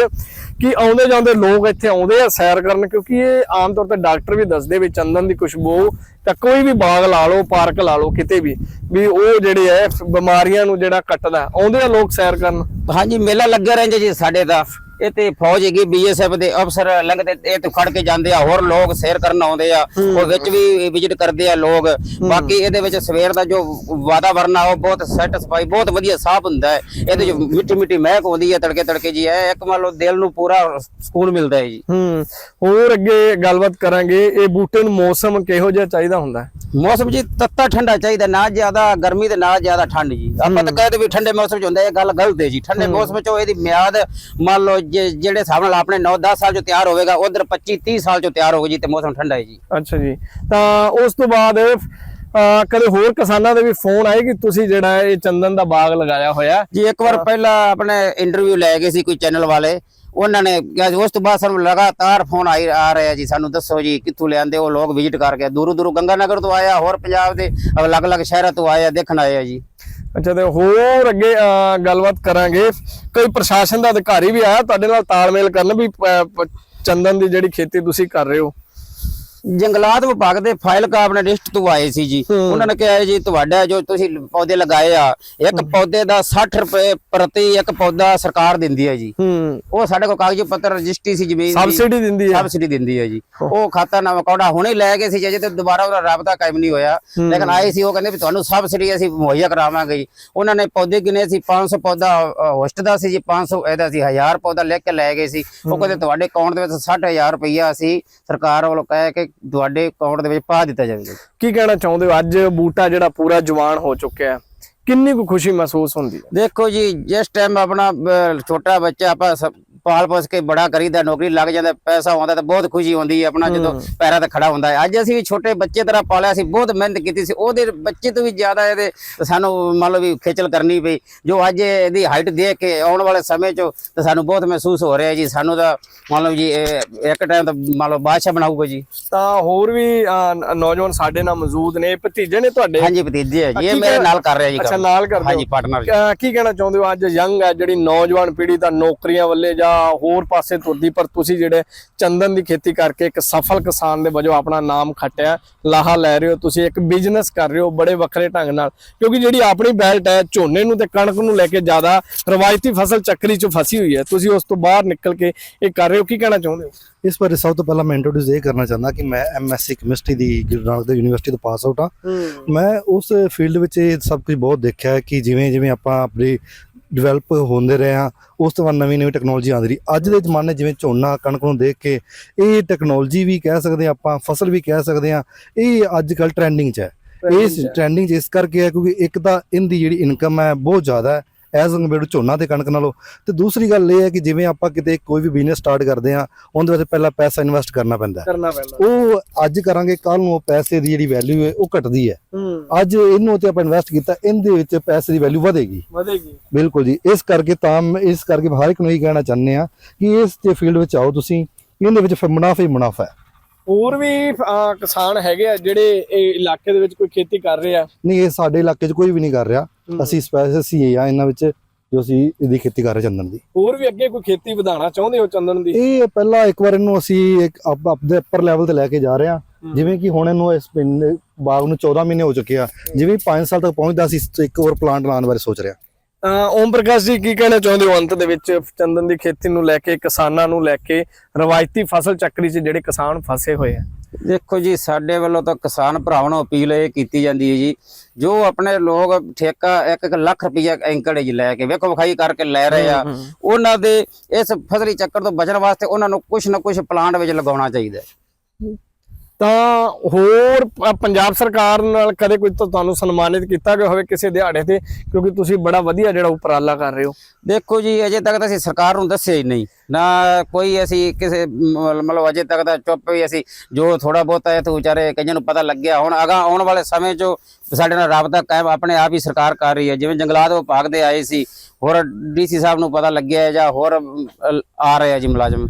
ਕਿ ਆਉਂਦੇ ਜਾਂਦੇ ਲੋਕ ਇੱਥੇ ਆਉਂਦੇ ਆ ਸੈਰ ਕਰਨ ਕਿਉਂਕਿ ਇਹ ਆਮ ਤੌਰ ਤੇ ਡਾਕਟਰ ਵੀ ਦੱਸਦੇ ਵੀ ਚੰਦਨ ਦੀ ਖੁਸ਼ਬੂ ਤਾਂ ਕੋਈ ਵੀ ਬਾਗ ਲਾ ਲਓ ਪਾਰਕ ਲਾ ਲਓ ਕਿਤੇ ਵੀ ਵੀ ਉਹ ਜਿਹੜੇ ਹੈ ਬਿਮਾਰੀਆਂ ਨੂੰ ਜਿਹੜਾ ਕੱਟਦਾ ਆਉਂਦੇ ਆ ਲੋਕ ਸੈਰ ਕਰਨ? ਹਾਂਜੀ ਮੇਲਾ ਲੱਗਿਆ ਰਹਿੰਦਾ ਜੀ ਸਾਡੇ ਦਾ ਇਹ ਤੇ ਫੌਜ ਹੈਗੀ ਬੀਐਸਐਫ ਦੇ ਅਫਸਰ ਲੰਘਦੇ ਇਹ ਤੋਂ ਖੜ ਕੇ ਜਾਂਦੇ ਆ ਹੋਰ ਲੋਕ ਸੈਰ ਕਰਨ ਆਉਂਦੇ ਆ ਉਹ ਵਿੱਚ ਵੀ ਵਿਜ਼ਿਟ ਕਰਦੇ ਆ ਲੋਕ। ਬਾਕੀ ਇਹਦੇ ਵਿੱਚ ਸਵੇਰ ਦਾ ਜੋ ਵਾਤਾਵਰਨ ਆ ਉਹ ਬਹੁਤ ਸੈਟੀਸਫਾਈ ਬਹੁਤ ਵਧੀਆ ਸਾਫ਼ ਹੁੰਦਾ ਹੈ। ਇਹਦੇ ਜੋ ਮਿੱਠੀ ਮਿੱਠੀ ਮਹਿਕ ਆਉਂਦੀ ਹੈ ਤੜਕੇ ਤੜਕੇ ਜੀ। ਇਹ ਇੱਕ ਮੰਨ ਲਓ ਦਿਲ ਨੂੰ ਪੂਰਾ ਸਕੂਨ ਮਿਲਦਾ ਹੈ ਜੀ। ਹੂੰ। ਹੋਰ ਅੱਗੇ ਗੱਲਬਾਤ ਕਰਾਂਗੇ ਇਹ ਬੂਟੇ ਨੂੰ ਮੌਸਮ ਕਿਹੋ ਜਿਹਾ ਚਾਹੀਦਾ ਹੁੰਦਾ? ਮੌਸਮ ਜੀ ਤੱਤਾ ਠੰਡਾ ਚਾਹੀਦਾ ਨਾ ਜ਼ਿਆਦਾ ਗਰਮੀ ਤੇ ਨਾ ਜ਼ਿਆਦਾ ਠੰਡ ਜੀ। ਆਪਾਂ ਤਾਂ ਕਹਿੰਦੇ ਵੀ ਠੰਡੇ ਮੌਸਮ ਚ ਹੁੰਦਾ ਇਹ ਗੱਲ ਗਲਤ ਹੈ ਜੀ। ਠੰਡੇ ਮੌਸਮ ਚ ਉਹ ਇਹਦੀ ਮਿਆਦ ਮੰਨ ਲਓ ਜਿਹੜੇ ਹਿਸਾਬ ਨਾਲ ਆਪਣੇ 9-10 ਸਾਲ ਚ ਤਿਆਰ ਹੋਵੇਗਾ ਉਧਰ 25-30 ਸਾਲ ਚ ਤਿਆਰ ਹੋਊਗਾ ਜੀ ਤੇ ਮੌਸਮ ਠੰਡਾ ਹੈ ਜੀ। ਅੱਛਾ ਜੀ। ਤਾਂ ਉਸ ਤੋਂ ਬਾਅਦ ਕਦੇ ਹੋਰ ਕਿਸਾਨਾਂ ਦੇ ਵੀ ਫੋਨ ਆਏ ਕਿ ਤੁਸੀਂ ਜਿਹੜਾ ਇਹ ਚੰਦਨ ਦਾ ਬਾਗ ਲਗਾਇਆ ਹੋਇਆ? ਜੀ ਇੱਕ ਵਾਰ ਪਹਿਲਾਂ ਆਪਣੇ ਇੰਟਰਵਿਊ ਲੈ ਗਏ ਸੀ ਕੋਈ ਚੈਨਲ ਵਾਲੇ। ਉਹਨਾਂ ਨੇ ਉਸ ਤੋਂ ਬਾਅਦ ਸਾਨੂੰ ਲਗਾਤਾਰ ਫੋਨ ਆਈ ਆ ਰਹੇ ਜੀ ਸਾਨੂੰ ਦੱਸੋ ਜੀ ਕਿੱਥੋਂ ਲਿਆਂਦੇ ਉਹ ਲੋਕ ਵਿਜ਼ਿਟ ਕਰਕੇ ਦੂਰੋਂ ਦੂਰੋਂ ਗੰਗਾਨਗਰ ਤੋਂ ਆਇਆ ਹੋਰ ਪੰਜਾਬ ਦੇ ਅਲੱਗ-ਅਲੱਗ ਸ਼ਹਿਰਾਂ ਤੋਂ ਆਏ ਆ ਦੇਖਣ ਆਏ ਆ ਜੀ। ਅੱਛਾ ਤੇ ਹੋਰ ਅੱਗੇ ਅਹ, ਗੱਲਬਾਤ ਕਰਾਂਗੇ। ਕੋਈ ਪ੍ਰਸ਼ਾਸਨ ਦਾ ਅਧਿਕਾਰੀ ਵੀ ਆਇਆ ਤੁਹਾਡੇ ਨਾਲ ਤਾਲਮੇਲ ਕਰਨ ਵੀ ਚੰਦਨ ਦੀ ਜਿਹੜੀ ਖੇਤੀ ਤੁਸੀਂ ਕਰ ਰਹੇ ਹੋ। ਜੰਗਲਾਤ ਵਿਭਾਗ ਦੇ ਫਾਈਲ ਕਾ ਆਪਣੇ ਲਿਸਟ ਤੋਂ ਆਏ ਸੀ ਜੀ। ਉਹਨਾਂ ਨੇ ਕਿਹਾ ਜੀ ਤੁਹਾਡਾ ਜੋ ਤੁਸੀਂ ਪੌਦੇ ਲਗਾਏ ਆ ਇੱਕ ਪੌਦੇ ਦਾ 60 ਰੁਪਏ ਪ੍ਰਤੀ ਇੱਕ ਪੌਦਾ ਸਰਕਾਰ ਦਿੰਦੀ ਹੈ ਜੀ। ਉਹ ਸਾਡੇ ਕੋਲ ਕਾਗਜ਼ੀ ਪੱਤਰ ਰਜਿਸਟਰੀ ਸੀ ਜ਼ਮੀਨ ਦੀ। ਸਬਸਿਡੀ ਦਿੰਦੀ ਹੈ ਸਬਸਿਡੀ ਦਿੰਦੀ ਹੈ ਜੀ। ਉਹ ਖਾਤਾ ਨਾ ਕੌੜਾ ਹੁਣੇ ਲੈ ਗਏ ਸੀ ਜੇ ਤੇ ਦੁਬਾਰਾ ਉਹਦਾ ਰਾਬਤਾ ਕਾਇਮ ਨਹੀਂ ਹੋਇਆ। ਲੇਕਿਨ ਆਏ ਸੀ ਉਹ ਕਹਿੰਦੇ ਵੀ ਤੁਹਾਨੂੰ ਸਬਸਿਡੀ ਅਸੀਂ ਮੁਹੱਈਆ ਕਰਾਵਾਂਗੇ ਜੀ। ਉਹਨਾਂ ਨੇ ਪੌਦੇ ਗਿਣੇ ਸੀ 500 ਪੌਦਾ ਹੋਸਟ ਦਾ ਸੀ ਜੀ 500 ਇਹਦਾ ਸੀ 1000 ਪੌਦਾ ਲਿਖ ਕੇ ਲੈ ਗਏ ਸੀ। ਉਹ ਕਹਿੰਦੇ ਤੁਹਾਡੇ ਅਕਾਊਂਟ ਦੇ ਵਿੱਚ 60000 ਰੁਪਈਆ ਅਸੀਂ ਸਰਕਾਰ ਵੱਲੋਂ ਕਹਿ ਕੇ ਤੁਹਾਡੇ ਅਕਾਊਂਟ ਦੇ ਵਿੱਚ ਪਾ ਦਿੱਤਾ ਜਾਵੇਗਾ ਕੀ ਕਹਿਣਾ ਚਾਹੁੰਦੇ ਹੋ? ਅੱਜ ਬੂਟਾ ਜਿਹੜਾ ਪੂਰਾ ਜਵਾਨ ਹੋ ਚੁੱਕਿਆ ਹੈ। ਕਿੰਨੀ ਕੁ ਖੁਸ਼ੀ ਮਹਿਸੂਸ ਹੁੰਦੀ ਹੈ? ਦੇਖੋ ਜੀ ਜਿਸ ਟਾਈਮ ਆਪਣਾ ਅਹ, ਛੋਟਾ ਬੱਚਾ ਆਪਾਂ ਪਾਲ ਪੋਸ ਕੇ ਬੜਾ ਕਰੀਦਾ ਨੌਕਰੀ ਲੱਗ ਜਾਂਦਾ ਪੈਸਾ ਆਉਂਦਾ ਤਾਂ ਬਹੁਤ ਖੁਸ਼ੀ ਹੁੰਦੀ ਹੈ ਆਪਣਾ ਜਦੋਂ ਪੈਰਾਂ ਤੇ ਖੜਾ ਹੁੰਦਾ ਹੈ। ਅੱਜ ਅਸੀਂ ਵੀ ਛੋਟੇ ਬੱਚੇ ਤਰ੍ਹਾਂ ਪਾਲਿਆ ਸੀ ਬਹੁਤ ਮਿਹਨਤ ਕੀਤੀ ਸੀ। ਉਹਦੇ ਬੱਚੇ ਤੋਂ ਵੀ ਜ਼ਿਆਦਾ ਇਹਦੇ ਸਾਨੂੰ ਮੰਨ ਲਓ ਵੀ ਖੇਚਲ ਕਰਨੀ ਪਈ। ਜੋ ਅੱਜ ਇਹਦੀ ਹਾਈਟ ਦੇਖ ਕੇ ਆਉਣ ਵਾਲੇ ਸਮੇਂ 'ਚ ਤਾਂ ਸਾਨੂੰ ਬਹੁਤ ਮਹਿਸੂਸ ਹੋ ਰਿਹਾ ਜੀ। ਸਾਨੂੰ ਤਾਂ ਮੰਨ ਲਓ ਜੀ ਇੱਕ ਟਾਈਮ ਤਾਂ ਮੰਨ ਲਓ ਬਾਦਸ਼ਾਹ ਬਣਾਊਗਾ ਜੀ। ਤਾਂ ਹੋਰ ਵੀ ਨੌਜਵਾਨ ਸਾਡੇ ਨਾਲ ਮੌਜੂਦ ਨੇ ਭਤੀਜੇ ਨੇ ਤੁਹਾਡੇ? ਹਾਂਜੀ ਭਤੀਜੇ ਹੈ ਜੀ। ਇਹ ਮੇਰੇ ਨਾਲ ਕਰ ਰਿਹਾ ਜੀ ਅੱਛਾ। ਨਾਲ ਕਰਦੇ ਹਾਂਜੀ ਪਾਰਟਨਰ ਕੀ ਕਹਿਣਾ ਚਾਹੁੰਦੇ ਹੋ? ਅੱਜ ਯੰਗ ਹੈ ਜਿਹੜੀ ਨੌਜਵਾਨ ਪੀੜ੍ਹੀ ਤਾਂ ਨੌਕਰੀਆਂ ਵੱਲੇ ਜਾਂ ਹੋਰ ਪਾਸੇ ਤੁਰਦੀ ਪਰ ਤੁਸੀਂ ਜਿਹੜੇ ਚੰਦਨ ਦੀ ਖੇਤੀ ਕਰਕੇ ਇੱਕ ਸਫਲ ਕਿਸਾਨ ਦੇ ਵਜੋਂ ਆਪਣਾ ਨਾਮ ਖੱਟਿਆ ਲਾਹਾ ਲੈ ਰਹੇ ਹੋ ਤੁਸੀਂ ਇੱਕ ਬਿਜ਼ਨਸ ਕਰ ਰਹੇ ਹੋ ਬੜੇ ਵੱਖਰੇ ਢੰਗ ਨਾਲ। ਕਿਉਂਕਿ ਜਿਹੜੀ ਆਪਣੀ ਬੈਲਟ ਹੈ ਝੋਨੇ ਨੂੰ ਤੇ ਕਣਕ ਨੂੰ ਲੈ ਕੇ ਜ਼ਿਆਦਾ ਰਵਾਇਤੀ ਫਸਲ ਚੱਕਰੀ 'ਚ ਫਸੀ ਹੋਈ ਹੈ। ਤੁਸੀਂ ਉਸ ਤੋਂ ਬਾਹਰ ਨਿਕਲ ਕੇ ਇਹ ਕਰ ਰਹੇ ਹੋ ਕੀ ਕਹਿਣਾ ਚਾਹੁੰਦੇ ਹੋ? ਇਸ ਬਾਰੇ ਸਭ ਤੋਂ ਪਹਿਲਾਂ ਮੈਂ ਇੰਟਰੋਡਿਊਸ ਇਹ ਕਰਨਾ ਚਾਹੁੰਦਾ ਕਿ ਮੈਂ ਐਮਐਸਸੀ ਕੈਮਿਸਟਰੀ ਦੀ ਗੁਰੂ ਨਾਨਕ ਦੇਵ ਯੂਨੀਵਰਸਿਟੀ ਤੋਂ ਪਾਸ ਆਊਟ ਹਾਂ। ਮੈਂ ਉਸ ਫੀਲਡ ਵਿੱਚ ਇਹ ਸਭ ਕੁਝ ਬਹੁਤ ਦੇਖਿਆ ਹੈ ਕਿ ਜਿਵੇਂ ਜਿਵੇਂ ਆਪਾਂ ਆਪਣੀ ਡਿਵੈਲਪ ਹੁੰਦੇ ਰਹੇ ਹਾਂ ਉਸ ਤੋਂ ਬਾਅਦ ਨਵੀਂ ਨਵੀਂ ਟੈਕਨੋਲੋਜੀ ਆਉਂਦੀ ਰਹੀ। ਅੱਜ ਦੇ ਜ਼ਮਾਨੇ ਜਿਵੇਂ ਝੋਨਾ ਕਣਕ ਨੂੰ ਦੇਖ ਕੇ ਇਹ ਟੈਕਨੋਲੋਜੀ ਵੀ ਕਹਿ ਸਕਦੇ ਹਾਂ ਆਪਾਂ ਫਸਲ ਵੀ ਕਹਿ ਸਕਦੇ ਹਾਂ ਇਹ ਅੱਜ ਕੱਲ ਟ੍ਰੈਂਡਿੰਗ 'ਚ ਹੈ। ਇਸ ਟ੍ਰੈਂਡਿੰਗ 'ਚ ਇਸ ਕਰਕੇ ਹੈ ਕਿਉਂਕਿ ਇੱਕ ਤਾਂ ਇਹਦੀ ਜਿਹੜੀ ਇਨਕਮ ਹੈ ਬਹੁਤ ਜ਼ਿਆਦਾ ਹੈ। ਐਜ਼ ਕੰਪੇਅਰ ਝੋਨਾ ਤੇ ਕਣਕ ਨਾਲੋਂ। ਤੇ ਦੂਸਰੀ ਗੱਲ ਇਹ ਹੈ ਕਿ ਜਿਵੇਂ ਆਪਾਂ ਕਿਤੇ ਕੋਈ ਵੀ ਬਿਜ਼ਨਸ ਸਟਾਰਟ ਕਰਦੇ ਹਾਂ ਉਹਦੇ ਵਿੱਚ ਪਹਿਲਾਂ ਪੈਸਾ ਇਨਵੈਸਟ ਕਰਨਾ ਪੈਂਦਾ ਹੈ। ਕਰਨਾ ਪੈਂਦਾ। ਉਹ ਅੱਜ ਕਰਾਂਗੇ ਕੱਲ ਨੂੰ ਉਹ ਪੈਸੇ ਦੀ ਜਿਹੜੀ ਵੈਲਿਊ ਹੈ ਉਹ ਘਟਦੀ ਹੈ। ਅੱਜ ਇਹਨੂੰ ਤੇ ਆਪਾਂ ਇਨਵੈਸਟ ਕੀਤਾ ਇਹਦੇ ਵਿੱਚ ਪੈਸੇ ਦੀ ਵੈਲਿਊ ਵਧੇਗੀ। ਵਧੇਗੀ। ਬਿਲਕੁਲ ਜੀ। ਇਸ ਕਰਕੇ ਤਾਂ ਇਸ ਕਰਕੇ ਹਰ ਇੱਕ ਨੂੰ ਇਹ ਕਹਿਣਾ ਚਾਹੁੰਦੇ ਆ ਕਿ ਇਸ ਤੇ ਫੀਲਡ ਵਿੱਚ ਆਓ ਤੁਸੀਂ। ਇਹਦੇ ਵਿੱਚ ਫਿਰ ਮੁਨਾਫਾ ਹੀ ਮੁਨਾਫਾ ਹੈ। ਹੋਰ ਵੀ ਕਿਸਾਨ ਹੈਗੇ ਆ ਜਿਹੜੇ ਇਹ ਇਲਾਕੇ ਦੇ ਵਿੱਚ ਕੋਈ ਖੇਤੀ ਕਰ ਰਹੇ ਆ? ਨਹੀਂ ਇਹ ਸਾਡੇ ਇਲਾਕੇ 'ਚ ਕੋਈ ਵੀ ਨਹੀਂ ਕਰ ਰਿਹਾ। ਅਸੀਂ ਸਪੈਸ਼ਲ ਸੀ ਆ ਇਹਨਾਂ ਵਿੱਚ ਜੋ ਅਸੀਂ ਇਹਦੀ ਖੇਤੀ ਕਰ ਰਹੇ ਚੰਦਨ ਦੀ। ਹੋਰ ਵੀ ਅੱਗੇ ਕੋਈ ਖੇਤੀ ਵਧਾਉਣਾ ਚਾਹੁੰਦੇ ਹੋ ਚੰਦਨ ਦੀ? ਇਹ ਪਹਿਲਾਂ ਇੱਕ ਵਾਰ ਇਹਨੂੰ ਅਸੀਂ ਇੱਕ ਅਪ ਆਪਦੇ ਉੱਪਰ ਲੈਵਲ ਤੇ ਲੈ ਕੇ ਜਾ ਰਹੇ ਹਾਂ। ਜਿਵੇਂ ਕਿ ਹੁਣ ਇਹਨੂੰ ਇਸ ਪਿੰਡ ਬਾਗ ਨੂੰ 14 ਮਹੀਨੇ ਹੋ ਚੁੱਕੇ ਆ। ਜਿਵੇਂ 5 ਸਾਲ ਤੱਕ ਪਹੁੰਚਦਾ ਸੀ ਇੱਕ ਹੋਰ ਪਲਾਂਟ ਲਾਉਣ ਬਾਰੇ ਸੋਚ ਰਿਹਾ ਓਮ ਪ੍ਰਕਾਸ਼ ਜੀ ਕੀ ਕਹਿਣਾ ਚਾਹੁੰਦੇ ਹੋ ਅੰਤ ਦੇ ਵਿੱਚ? ਚੰਦਨ ਦੀ ਖੇਤੀ ਨੂੰ ਲੈ ਕੇ ਕਿਸਾਨਾਂ ਨੂੰ ਲੈ ਕੇ ਰਵਾਇਤੀ ਫਸਲ ਚੱਕਰੀ 'ਚ ਜਿਹੜੇ ਕਿਸਾਨ ਫਸੇ ਹੋਏ ਆ? ਦੇਖੋ ਜੀ ਸਾਡੇ ਵੱਲੋਂ ਤਾਂ ਕਿਸਾਨ ਭਰਾਵਾਂ ਨੂੰ ਅਪੀਲ ਇਹ ਕੀਤੀ ਜਾਂਦੀ ਹੈ ਜੀ ਜੋ ਆਪਣੇ ਲੋਕ ਠੇਕਾ 1 ਲੱਖ ਰੁਪਈਆ ਐਂਕੜ ਜੀ ਲੈ ਕੇ ਵੇਖੋ ਵਿਖਾਈ ਕਰਕੇ ਲੈ ਰਹੇ ਆ ਉਹਨਾਂ ਦੇ ਇਸ ਫਸਲੀ ਚੱਕਰ ਤੋਂ ਬਚਣ ਵਾਸਤੇ ਉਹਨਾਂ ਨੂੰ ਕੁਝ ਨਾ ਕੁਝ ਪਲਾਂਟ ਵਿੱਚ ਲਗਾਉਣਾ ਚਾਹੀਦਾ। ਤਾਂ ਹੋਰ ਪੰਜਾਬ ਸਰਕਾਰ ਨਾਲ ਕਦੇ ਕੋਈ ਤਾਂ, ਤੁਹਾਨੂੰ ਸਨਮਾਨਿਤ ਕੀਤਾ ਗਿਆ ਹੋਵੇ ਕਿਸੇ ਦਿਹਾੜੇ ਤੇ? ਕਿਉਂਕਿ ਤੁਸੀਂ ਬੜਾ ਵਧੀਆ ਜਿਹੜਾ ਉਪਰਾਲਾ ਕਰ ਰਹੇ ਹੋ। ਦੇਖੋ ਜੀ, ਅਜੇ ਤੱਕ ਤਾਂ ਅਸੀਂ ਸਰਕਾਰ ਨੂੰ ਦੱਸਿਆ ਹੀ ਨਹੀਂ। ਨਾ ਕੋਈ ਅਸੀਂ ਕਿਸੇ ਮਤਲਬ ਅਜੇ ਤੱਕ ਤਾਂ ਚੁੱਪ ਵੀ ਅਸੀਂ ਜੋ ਥੋੜਾ ਬਹੁਤਾ ਹੈ ਤੇ ਵਿਚਾਰੇ ਕਈਆਂ ਨੂੰ ਪਤਾ ਲੱਗਿਆ। ਹੁਣ ਅਗਾ ਆਉਣ ਵਾਲੇ ਸਮੇਂ 'ਚ ਸਾਡੇ ਨਾਲ ਰਾਬਤਾ ਕਾਇਮ ਆਪਣੇ ਆਪ ਹੀ ਸਰਕਾਰ ਕਰ ਰਹੀ ਹੈ। ਜਿਵੇਂ ਜੰਗਲਾਤ ਵਿਭਾਗ ਦੇ ਆਏ ਸੀ, ਹੋਰ ਡੀਸੀ ਸਾਹਿਬ ਨੂੰ ਪਤਾ ਲੱਗਿਆ ਜਾਂ ਹੋਰ ਆ ਰਹੇ ਆ ਜੀ ਮੁਲਾਜ਼ਮ।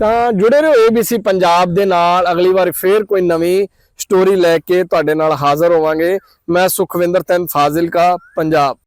ਤਾਂ ਜੁੜੇ ਰਹੋ ABC ਪੰਜਾਬ ਦੇ ਨਾਲ। ਅਗਲੀ ਵਾਰ ਫੇਰ ਕੋਈ ਨਵੀਂ ਸਟੋਰੀ ਲੈ ਕੇ ਤੁਹਾਡੇ ਨਾਲ ਹਾਜ਼ਰ ਹੋਵਾਂਗੇ। ਮੈਂ ਸੁਖਵਿੰਦਰ ਤਨ ਫਾਜ਼ਿਲਕਾ, ਪੰਜਾਬ।